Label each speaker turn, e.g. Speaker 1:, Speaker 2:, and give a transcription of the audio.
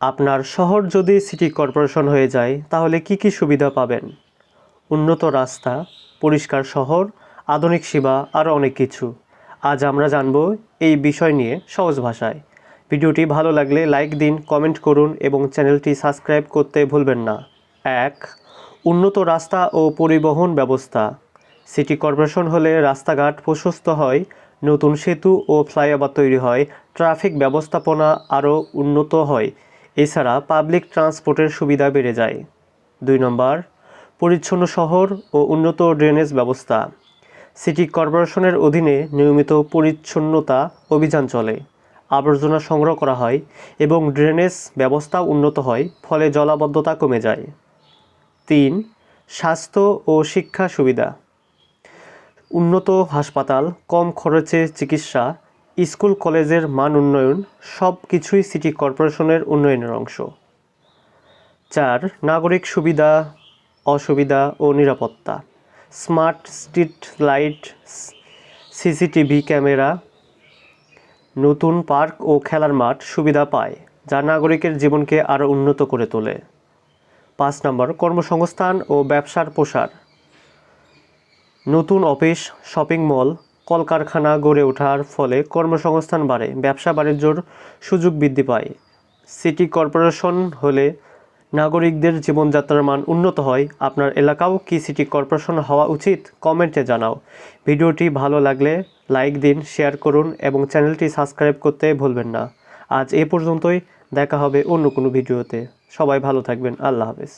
Speaker 1: আপনার শহর যদি সিটি কর্পোরেশন হয়ে যায়, তাহলে কি কি সুবিধা পাবেন? উন্নত রাস্তা, পরিষ্কার শহর, আধুনিক সেবা, আরও অনেক কিছু। আজ আমরা জানব এই বিষয় নিয়ে সহজ ভাষায়। ভিডিওটি ভালো লাগলে লাইক দিন, কমেন্ট করুন এবং চ্যানেলটি সাবস্ক্রাইব করতে ভুলবেন না। এক, উন্নত রাস্তা ও পরিবহন ব্যবস্থা। সিটি কর্পোরেশন হলে রাস্তাঘাট প্রশস্ত হয়, নতুন সেতু ও ফ্লাইওভার তৈরি হয়, ট্রাফিক ব্যবস্থাপনা আরও উন্নত হয়। এছাড়া পাবলিক ট্রান্সপোর্টের সুবিধা বেড়ে যায়। দুই নম্বর, পরিচ্ছন্ন শহর ও উন্নত ড্রেনেজ ব্যবস্থা। সিটি কর্পোরেশনের অধীনে নিয়মিত পরিচ্ছন্নতা অভিযান চলে। আবর্জনা সংগ্রহ করা হয় এবং ড্রেনেজ ব্যবস্থা উন্নত হয়, ফলে জলাবদ্ধতা কমে যায়। তিন, স্বাস্থ্য ও শিক্ষা সুবিধা। উন্নত হাসপাতাল, কম খরচে চিকিৎসা স্কুল, কলেজের মান উন্নয়ন সব কিছুই সিটি কর্পোরেশনের উন্নয়নের অংশ। চার, নাগরিক সুবিধা, অসুবিধা ও নিরাপত্তা। Smart street light, CCTV camera, নতুন পার্ক ও খেলার মাঠ সুবিধা পায়, যা নাগরিকের জীবনকে আরও উন্নত করে তোলে। পাঁচ নম্বর, কর্মসংস্থান ও ব্যবসার প্রসার। নতুন অফিস, শপিং মল কলকারখানা গড়ে ওঠার ফলে কর্মসংস্থান বাড়ে, ব্যবসা বাণিজ্যর সুযোগ বৃদ্ধি পায়। সিটি কর্পোরেশন হলে নাগরিকদের জীবনযাত্রার মান উন্নত হয়। আপনার এলাকাও কি সিটি কর্পোরেশন হওয়া উচিত? কমেন্টে জানাও। ভিডিওটি ভালো লাগলে লাইক দিন, শেয়ার করুন এবং চ্যানেলটি সাবস্ক্রাইব করতে ভুলবেন না। আজ এ পর্যন্তই। দেখা হবে অন্য কোনো ভিডিওতে। সবাই ভালো থাকবেন। আল্লাহ হাফেজ।